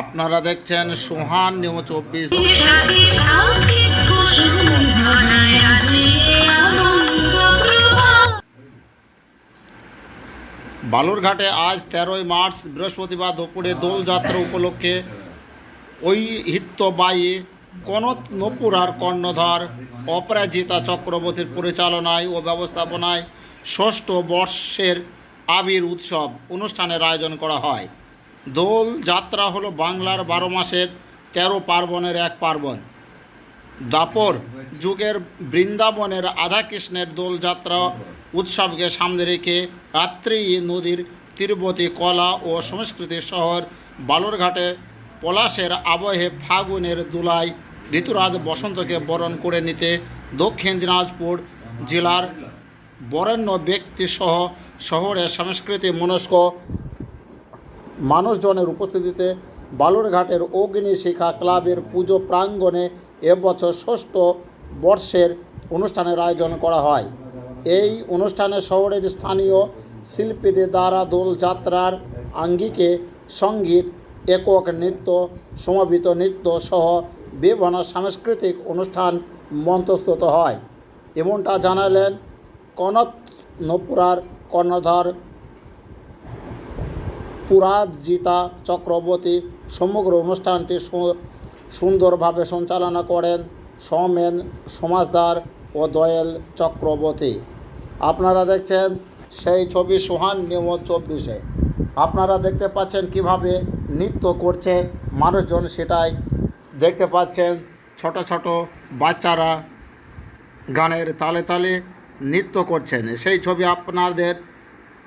আপনারা দেখছেন সোহান নিউ চব্বিশ। বালুরঘাটে আজ তেরোই মার্চ, বৃহস্পতিবার দুপুরে দোলযাত্রা উপলক্ষে ঐহিত্যবায়ী কনত নপুরার কর্ণধর অপরাজিতা চক্রবর্তীর পরিচালনায় ও ব্যবস্থাপনায় ষষ্ঠ বর্ষের আবির উৎসব অনুষ্ঠানের আয়োজন করা হয়। দোল যাত্রা হলো বাংলার বারো মাসের তেরো পার্বণের এক পার্বণ। দাপর যুগের বৃন্দাবনের আধাকৃষ্ণের দোলযাত্রা উৎসবকে সামনে রেখে রাত্রি নদীর তীরবর্তী কলা ও সংস্কৃতি শহর বালুরঘাটে পলাশের আবহে ফাগুনের দুলায় ঋতুরাজ বসন্তকে বরণ করে নিতে দক্ষিণ দিনাজপুর জেলার বরেণ্য ব্যক্তিসহ শহরের সাংস্কৃতিক মনস্ক মানুষজনের উপস্থিতিতে বালুরঘাটের অগ্নিশিখা ক্লাবের পুজো প্রাঙ্গণে এবছর ষষ্ঠ বর্ষের অনুষ্ঠানের আয়োজন করা হয়। এই অনুষ্ঠানে শহরের স্থানীয় শিল্পীদের দ্বারা দোলযাত্রার আঙ্গিকে সংগীত, একক নৃত্য, সমাবিত নৃত্য সহ বিভিন্ন সাংস্কৃতিক অনুষ্ঠান মঞ্চস্থত হয়। এমনটা জানালেন কনত নপুরার কর্ণধার পুরাজিতা চক্রবর্তী সমগ্র অনুষ্ঠানটি সুন্দরভাবে সঞ্চালনা করেন সৌমেন সমাজদার ও দয়েল চক্রবর্তী। আপনারা দেখছেন সেই ছবি সোহান নিয়ম চব্বিশে। আপনারা দেখতে পাচ্ছেন কীভাবে নৃত্য করছে মানুষজন সেটাই দেখতে পাচ্ছেন। ছোট ছোট বাচ্চারা গানের তালে তালে নৃত্য করছেন। সেই ছবি আপনাদের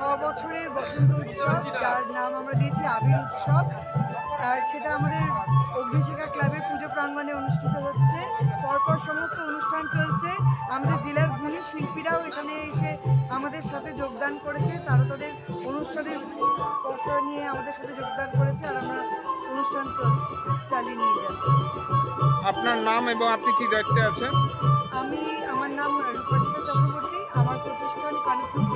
বছরের বসন্ত উৎসব যার নাম আমরা দিয়েছি আবির উৎসব। আর সেটা আমাদের অগ্নিশিখা ক্লাবের পুজো প্রাঙ্গণে অনুষ্ঠিত হচ্ছে। পরপর সমস্ত অনুষ্ঠান চলছে। আমাদের জেলার গুণী শিল্পীরাও এখানে এসে আমাদের সাথে যোগদান করেছে। তারা তাদের অনুষ্ঠানের পসর নিয়ে আমাদের সাথে যোগদান করেছে আর আমরা অনুষ্ঠান চল- চালিয়ে নিয়ে যাচ্ছি। আপনার নাম এবং আপনি কি দায়িত্বে আছেন? আমি আমার নাম রূপাজিতা চক্রবর্তী। আমার প্রতিষ্ঠান কানিকপুর